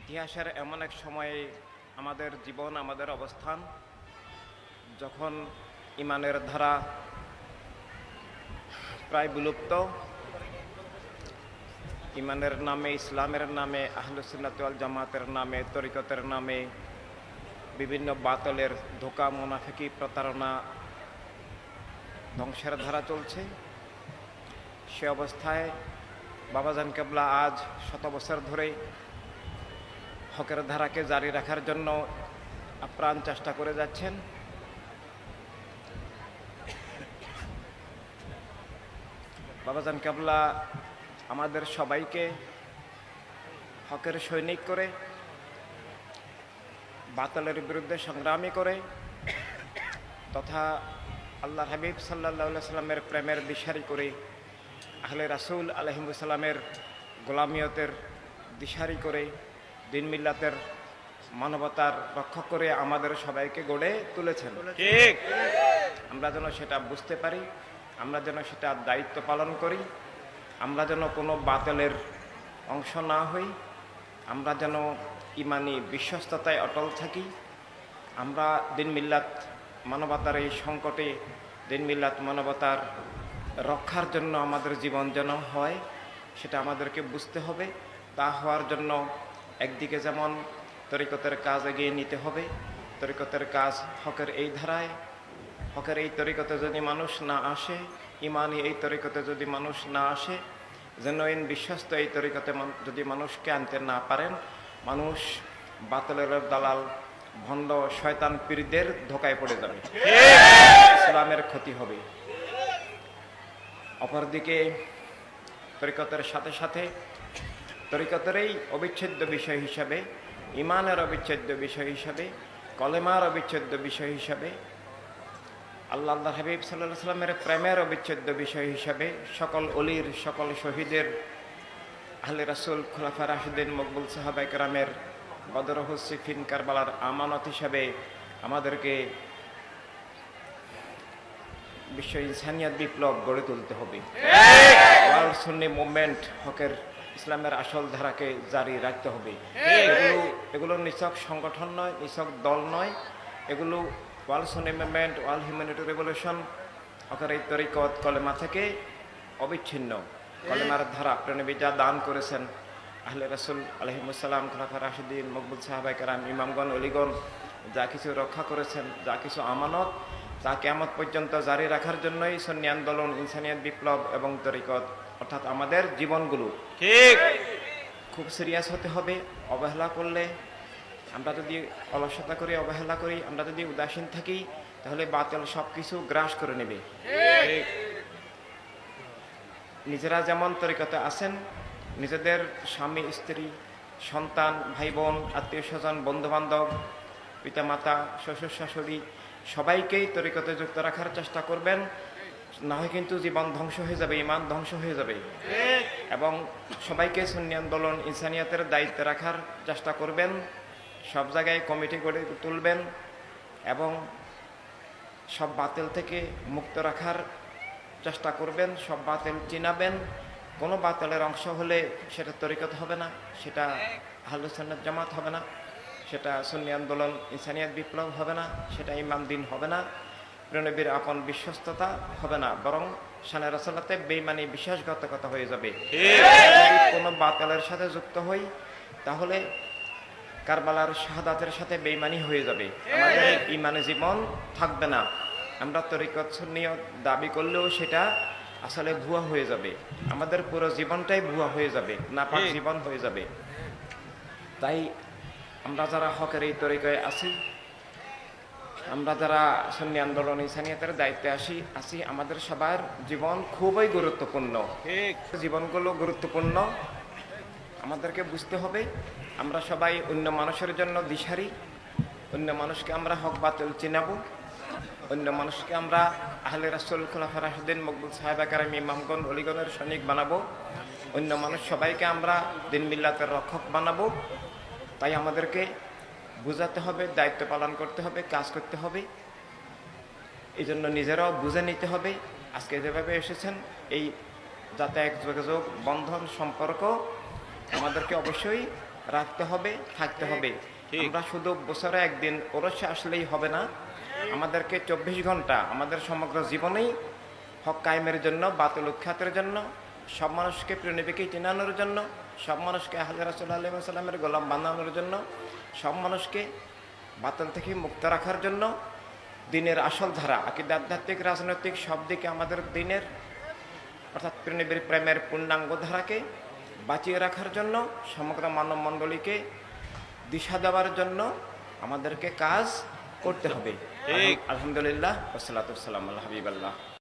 ইতিহাসের এমন এক সময়ে আমাদের জীবন, আমাদের অবস্থান, যখন ইমানের ধারা প্রায় বিলুপ্ত, ইমানের নামে, ইসলামের নামে আহলুসুল্লাতাল জামাতের নামে, তরিকতের নামে, বিভিন্ন বাতলের ধোকা, মুনাফিকি, প্রতারণা ধ্বংসের ধারা চলছে। সে অবস্থায় বাবাজান কেবলা আজ শত বছর ধরে হকের ধারাকে জারি রাখার জন্য আপ্রাণ চেষ্টা করে যাচ্ছেন। বাবাজান কেবলা আমাদের সবাইকে হকের সৈনিক করে, বাতলের বিরুদ্ধে সংগ্রামী করে, তথা আল্লাহ হাবিব সাল্লাহ সাল্লামের প্রেমের দিশারি করে, আহলে রাসুল আলহিমুসাল্লামের গোলামিয়তের দিশারি করে দিন মিল্লাতের মানবতার রক্ষক করে আমাদের সবাইকে গড়ে তুলেছেন। ঠিক। আমরা যেন সেটা বুঝতে পারি আমরা যেন সেটা দায়িত্ব পালন করি আমরা যেন কোনো বাতিলের অংশ না হই আমরা যেন ইমানি বিশ্বস্ততায় অটল থাকি। আমরা দিন মিল্লাত মানবতার এই সংকটে দিন মিল্লাত মানবতার রক্ষার জন্য আমাদের জীবন যেন হয় সেটা আমাদেরকে বুঝতে হবে। তা হওয়ার জন্য একদিকে যেমন তরিকতের কাজ এগিয়ে নিতে হবে, তরিকতের কাজ হকের এই ধারায়, হকের এই তরিকতে যদি মানুষ না আসে ইমানি এই তরিকতে যদি মানুষ না আসে, জেনুইন বিশ্বস্ত এই তরিকতে যদি মানুষকে আনতে না পারেন, মানুষ বাতলের দালাল, ভণ্ড, শয়তান পীরদের ধোকায় পড়ে যাবে। ইসলামের ক্ষতি হবে। অপরদিকে তরিকতের সাথে সাথে তরিকতেরই অবিচ্ছেদ্য বিষয় হিসাবে ইমানের অবিচ্ছেদ্য বিষয় হিসাবে কলেমার অবিচ্ছেদ্য বিষয় হিসাবে আল্লাহ আল্লাহ হাবিব সাল্লাহ সাল্লামের প্রেমের অবিচ্ছেদ্য বিষয় হিসাবে সকল অলির সকল শহীদের আহলে রাসুল খোলাফা রাশিদিন মকবুল সাহাবাই কারামের বদর হুসিফিন কারবালার আমানত হিসাবে আমাদেরকে বিশ্ব ইনসানিয়াত বিপ্লব গড়ে তুলতে হবে। ওয়ার্ল্ড সুন্নি মুভমেন্ট হকের ইসলামের আসল ধারাকে জারি রাখতে হবে। এগুলো এগুলো নিছক সংগঠন নয় নিছক দল নয়। এগুলো world Sunni movement world humanity revolution হকের এই তরিকত কলেমা থেকে অবিচ্ছিন্ন। কলেমার ধারা প্রেনবী যা দান করেছেন আহলে রসুল আলহিমুসাল্লাম খলাফা রাশিদিন মকবুল সাহাবাই কারাম ইমামগণ অলিগণ। যা কিছু রক্ষা করেছেন যা কিছু আমানত তা কেমত পর্যন্ত জারি রাখার জন্যই সন্নি আন্দোলন ইনসানিয়াত বিপ্লব এবং তরিকত অর্থাৎ আমাদের জীবনগুলো। ঠিক। খুব সিরিয়াস হতে হবে অবহেলা করলে। আমরা যদি অলসতা করি অবহেলা করি আমরা যদি উদাসীন থাকি তাহলে বাতিল সব কিছু গ্রাস করে নেবে। নিজেরা যেমন তরিকতে আছেন নিজেদের স্বামী স্ত্রী সন্তান ভাই বোন আত্মীয় স্বজন বন্ধুবান্ধব পিতামাতা শ্বশুর শাশুড়ি সবাইকেই তরিকতে যুক্ত রাখার চেষ্টা করবেন। না হয় কিন্তু জীবন ধ্বংস হয়ে যাবে ইমান ধ্বংস হয়ে যাবে। এবং সবাইকে সুন্নি আন্দোলন ইনসানিয়াতের দায়িত্বে রাখার চেষ্টা করবেন সব জায়গায় কমিটি গড়ে তুলবেন এবং সব বাতিল থেকে মুক্ত রাখার চেষ্টা করবেন সব বাতিল চিনাবেন। কোনো বাতিলের অংশ হলে সেটা তরিকত হবে না সেটা আহলুসন্নত জামাত হবে না সেটা সুন্নি আন্দোলন ইনসানিয়াত বিপ্লব হবে না সেটা ইমাম দিন হবে না। প্রণবীর আপন বিশ্বস্ততা হবে না বরং সানের রসলাতে বেইমানি বিশ্বাসঘাতকতা হয়ে যাবে। কোনো বাতালের সাথে যুক্ত হই তাহলে কারবালার শাহাদাতের সাথে বেইমানি হয়ে যাবে। আমাদের ইমানে জীবন থাকবে না। আমরা তরিকত সুন্নিয় দাবি করলেও সেটা আসলে ভুয়া হয়ে যাবে। আমাদের পুরো জীবনটাই ভুয়া হয়ে যাবে নাপাক ঠিক। জীবন হয়ে যাবে। তাই আমরা যারা হকের এই তরিকায় আছি আমরা যারা সন্নি আন্দোলন ইসানিয়াতের দায়িত্বে আসি আছি আমাদের সবার জীবন খুবই গুরুত্বপূর্ণ। জীবনগুলো গুরুত্বপূর্ণ। আমাদেরকে বুঝতে হবে আমরা সবাই অন্য মানুষের জন্য দিশারি। অন্য মানুষকে আমরা হক বাতিল চিনাবো। অন্য মানুষকে আমরা আহলে রাসুল খোলাফা রাশুদ্দিন মকবুল সাহেব আকারাম ইমামগণ অলিগণের সৈনিক বানাবো। অন্য মানুষ সবাইকে আমরা দিন মিল্লাতের রক্ষক বানাবো। তাই আমাদেরকে বুঝাতে হবে দায়িত্ব পালন করতে হবে কাজ করতে হবে এই জন্য নিজেরাও বুঝে নিতে হবে আজকে যেভাবে এসেছেন এই যাতায়াত যোগাযোগ বন্ধন সম্পর্ক আমাদেরকে অবশ্যই রাখতে হবে থাকতে হবে। আমরা শুধু বছরে একদিন ওরসে আসলেই হবে না আমাদেরকে চব্বিশ ঘণ্টা আমাদের সমগ্র জীবনেই হক কায়েমের জন্য বাতুল উৎখাতের জন্য সব মানুষকে প্রিয়নবীকে চিনানোর জন্য সব মানুষকে হাজার সাল্লাহ সাল্লামের গোলাম বানানোর জন্য সব মানুষকে বাতল থেকে মুক্ত রাখার জন্য দিনের আসল ধারা আকিদ আধ্যাত্মিক রাজনৈতিক সব দিকে আমাদের দিনের অর্থাৎ প্রেমের প্রেমের পূর্ণাঙ্গ ধারাকে বাঁচিয়ে রাখার জন্য সমগ্র মানব মণ্ডলীকে দিশা দেওয়ার জন্য আমাদেরকে কাজ করতে হবে। আলহামদুলিল্লাহ ওসালাতাম আল্লাহ হাবিবাল্লাহ